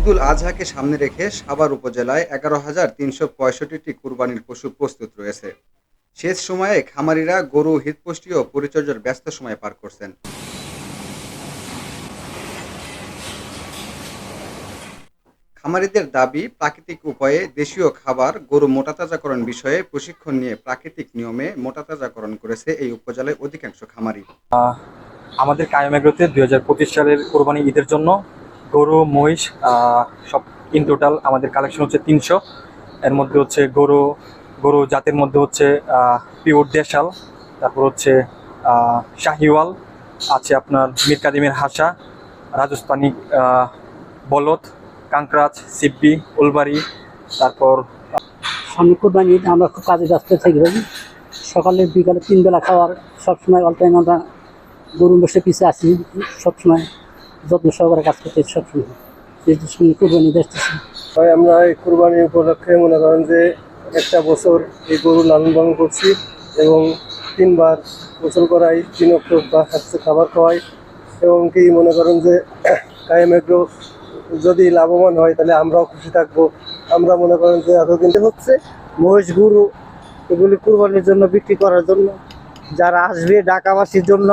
ঈদুল আজহাকে সামনে রেখে সাভার উপজেলায় এগারো হাজার তিনশো পঁয়ষট্টিটি কুরবানির পশু প্রস্তুত রয়েছে। শেষ সময়ে খামারিরা গরু হিতপুষ্টি ও পরিচর্যার ব্যস্ত সময় পার করছেন। খামারিদের দাবি, প্রাকৃতিক উপায়ে দেশীয় খাবার গরু মোটাতাজাকরণ বিষয়ে প্রশিক্ষণ নিয়ে প্রাকৃতিক নিয়মে মোটাতাজাকরণ করেছে এই উপজেলায় অধিকাংশ খামারি। আমাদের কায়াম এগ্রোতে দুই হাজার পঁচিশ সালের কোরবানি ঈদের জন্য গরু, মহিষ সব ইন টোটাল আমাদের কালেকশন হচ্ছে তিনশো। এর মধ্যে হচ্ছে গরু গরু জাতের মধ্যে হচ্ছে পিওর দেশাল। তারপর হচ্ছে শাহিওয়াল, আছে আপনার মীর কাদিমের হাসা, রাজস্থানি বলদ কাঁকড়াচ সিপ্পি উলবাড়ি, তারপর, সামনে কোরবানি আমরা খুব কাজে ব্যস্ত থাকি সকালে, বিকালে তিন বেলা খাওয়ার সবসময় অল টাইম আমরা গরু বসে পিছিয়ে আসি সবসময়। যত্ন সহকারে কাজ করতে সবসময় সামনে কোরবানি ঈদ আসতেছে। আমরা এই কুরবানি উপলক্ষে মনে করেন যে একটা বছর এই গরু লালন পালন করছি এবং তিনবার গোসল করাই, তিন অক্ট বা হচ্ছে খাবার খাওয়াই এবং কি মনে করেন যে কায়েম এগ্রো যদি লাভবান হয় তাহলে আমরাও খুশি থাকব। আমরা মনে করেন যে এতদিন হচ্ছে মহিষ, গরু এগুলি কুরবানির জন্য বিক্রি করার জন্য, যারা আসবে ঢাকাবাসীর জন্য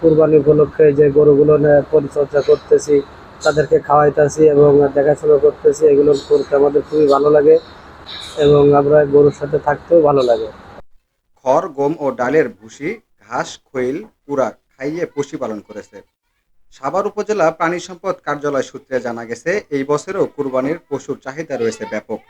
কুরবানি উপলক্ষে যে গরুগুলো পরিচর্যা করতেছি, তাদেরকে খাওয়াইতেছি এবং দেখাশোনা করতেছি, এগুলো করতে আমাদের খুবই ভালো লাগে এবং আমরা গরুর সাথে থাকতেও ভালো লাগে। খড়, গম ও ডালের ভুসি, ঘাস, খৈল, কুড়া খাইয়ে পশু পালন করেছে। সাভার উপজেলা প্রাণী সম্পদ কার্যালয় সূত্রে জানা গেছে, এই বছরেও কুরবানির পশুর চাহিদা রয়েছে ব্যাপক।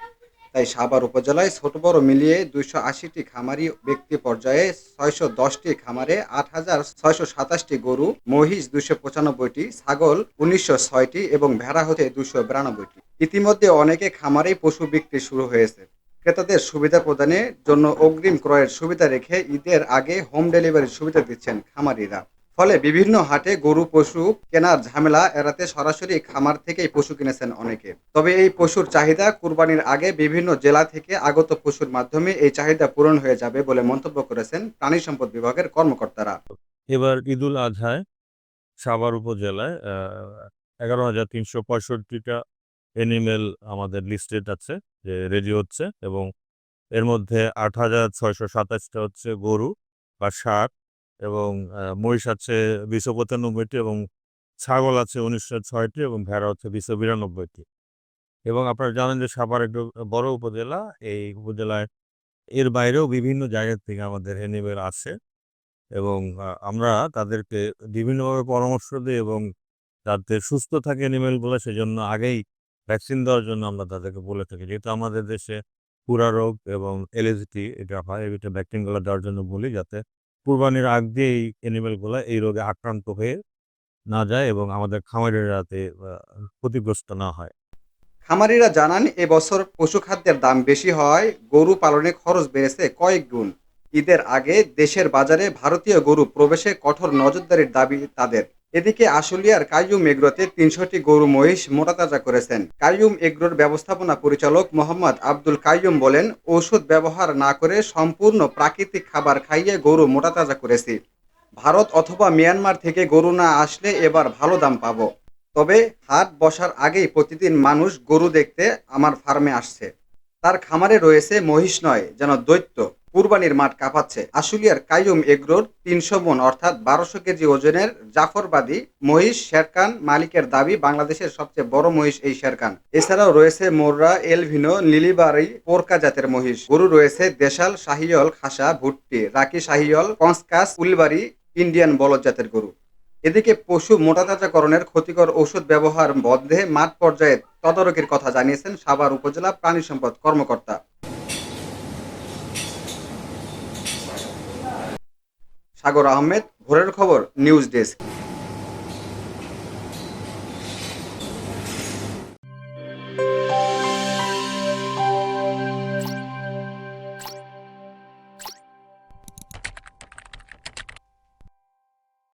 তাই সাভার উপজেলায় ছোট বড় মিলিয়ে দুইশো আশিটি খামারি ব্যক্তি পর্যায়ে ছয়শো দশটি খামারে আট হাজার ছয়শো সাতাশটি গরু, মহিষ দুইশো পঁচানব্বইটি, ছাগল উনিশশো ছয়টি এবং ভেড়া হতে দুইশো বিরানব্বইটি। ইতিমধ্যে অনেকে খামারেই পশু বিক্রি শুরু হয়েছে। ক্রেতাদের সুবিধা প্রদানের জন্য অগ্রিম ক্রয়ের সুবিধা রেখে ঈদের আগে হোম ডেলিভারির সুবিধা দিচ্ছেন খামারিরা। ফলে বিভিন্ন হাটে গরু, পশু কেনার ঝামেলা এড়াতে সরাসরি খামার থেকেই পশু কিনেছেন অনেকে। তবে এই পশুর চাহিদা কুরবানির আগে বিভিন্ন জেলা থেকে আগত পশুর মাধ্যমে এই চাহিদা পূরণ হয়ে যাবে বলে মন্তব্য করেছেন প্রাণী সম্পদ বিভাগের কর্মকর্তারা। এবার ঈদুল আজহায় সাভার উপজেলায় এগারো হাজার তিনশো পঁয়ষট্টিটা এনিমেল আমাদের লিস্টেড আছে, যে রেডি হচ্ছে এবং এর মধ্যে আট হাজার ছয়শো সাতাশটা হচ্ছে গরু বা ষাট। এবং মহিষ আছে দুইশো পঁচানব্বইটি এবং ছাগল আছে উনিশশো ছয়টি এবং ভেড়া হচ্ছে দুইশো বিরানব্বইটি। এবং আপনারা জানেন যে সাভার একটু বড় উপজেলা, এই উপজেলায় এর বাইরেও বিভিন্ন জায়গা থেকে আমাদের এনিমেল আসে এবং আমরা তাদেরকে বিভিন্নভাবে পরামর্শ দিই এবং যাতে সুস্থ থাকে অ্যানিমেলগুলো সেজন্য আগেই ভ্যাকসিন দেওয়ার জন্য আমরা তাদেরকে বলে থাকি। যেহেতু আমাদের দেশে পুরা রোগ এবং এলএসটি এটা হয়, এটা ভ্যাকসিনগুলো দেওয়ার জন্য বলি যাতে কুরবানির আগ দিয়ে এই অ্যানিমেলগুলো এই রোগে আক্রান্ত হয়ে না যায় এবং আমাদের খামারের রাতে ক্ষতিগ্রস্ত না হয়। খামারিরা জানান, এবছর পশু খাদ্যের দাম বেশি হওয়ায় গরু পালনে খরচ বেড়েছে কয়েক গুণ। ঈদের আগে দেশের বাজারে ভারতীয় গরু প্রবেশে কঠোর নজরদারির দাবি তাদের। এদিকে আশুলিয়ার কাইয়ুম এগ্রোতে তিনশোটি গরু মহিষ মোটাতাজা করেছেন। কাইয়ুম এগ্রোর ব্যবস্থাপনা পরিচালক মোহাম্মদ আব্দুল কাইয়ুম বলেন ঔষধ ব্যবহার না করে সম্পূর্ণ প্রাকৃতিক খাবার খাইয়ে গরু মোটাতাজা করেছি। ভারত অথবা মিয়ানমার থেকে গরু না আসলে এবার ভালো দাম পাব। তবে হাট বসার আগেই প্রতিদিন মানুষ গরু দেখতে আমার ফার্মে আসছে। তার খামারে রয়েছে মহিষ নয়, যেন দৈত্য। কুরবানির মাঠ কাঁপাচ্ছে। আশুলিয়ার কাইয়ুম এগ্রোর তিনশো মন, অর্থাৎ বারোশো কেজি ওজনের জাফরবাদী মহিষ শেরকান মালিকের দাবি, বাংলাদেশের সবচেয়ে বড় মহিষ এই শেরকান এছাড়াও রয়েছে মোররা, এলভিনো লিলিবারি পোরকা জাতের মহিষ। গরু রয়েছে দেশাল শাহিয়ল খাসা, ভুট্টি, রাকি শাহিয়ল কনস্কাস উলবাড়ি ইন্ডিয়ান বলদ জাতের গরু। এদিকে পশু মোটাতাজাকরণের ক্ষতিকর ওষুধ ব্যবহার বন্ধে মাঠ পর্যায়ে তদারকির কথা জানিয়েছেন সাভার উপজেলা প্রাণী সম্পদ কর্মকর্তা। সাগর আহমেদ ভোরের খবর নিউজ ডেস্ক।